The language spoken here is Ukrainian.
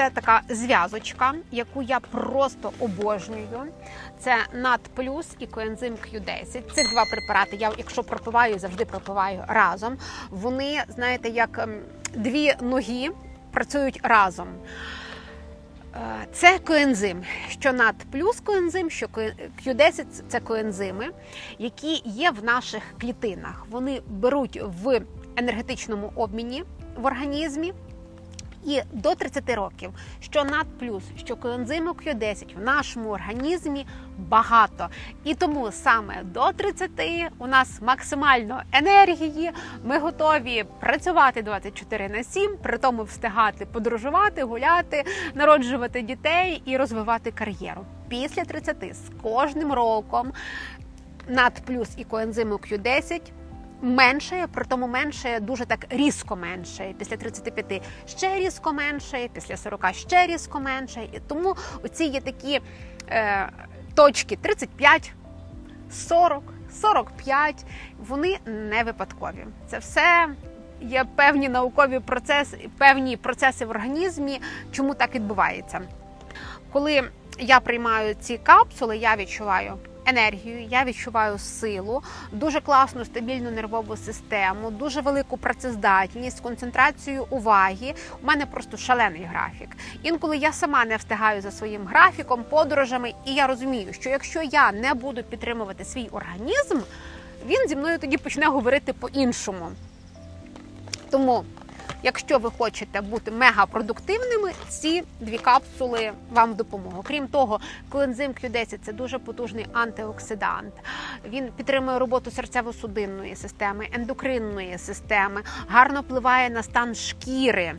це така зв'язочка, яку я просто обожнюю. Це НАД плюс і коензим Q10. Цих два препарати я, якщо пропиваю, завжди пропиваю разом. Вони, знаєте, як ем, дві ноги працюють разом. Е, Це коензим, що НАД плюс коензим, що Q10 – це коензими, які є в наших клітинах. Вони беруть в енергетичному обміні в організмі. І до 30 років, що НАД плюс, що коензиму Q10 в нашому організмі багато. І тому саме до 30 у нас максимально енергії. Ми готові працювати 24 на 7, при тому встигати подорожувати, гуляти, народжувати дітей і розвивати кар'єру. Після 30 з кожним роком НАД плюс і коензиму Q10 менше, при тому менше, дуже так різко менше. Після 35 ще різко менше, після 40 ще різко менше. І тому оці є такі е, точки 35, 40, 45, вони не випадкові. Це все. Є певні наукові процеси, певні процеси в організмі, чому так відбувається. Коли я приймаю ці капсули, я відчуваю енергію, я відчуваю силу, дуже класну стабільну нервову систему, дуже велику працездатність, концентрацію уваги. У мене просто шалений графік. Інколи я сама не встигаю за своїм графіком, подорожами, і я розумію, що якщо я не буду підтримувати свій організм, він зі мною тоді почне говорити по-іншому. Тому Якщо ви хочете бути мегапродуктивними, ці дві капсули вам допомогу. Крім того, коензим Q10 – це дуже потужний антиоксидант. Він підтримує роботу серцево-судинної системи, ендокринної системи, гарно впливає на стан шкіри.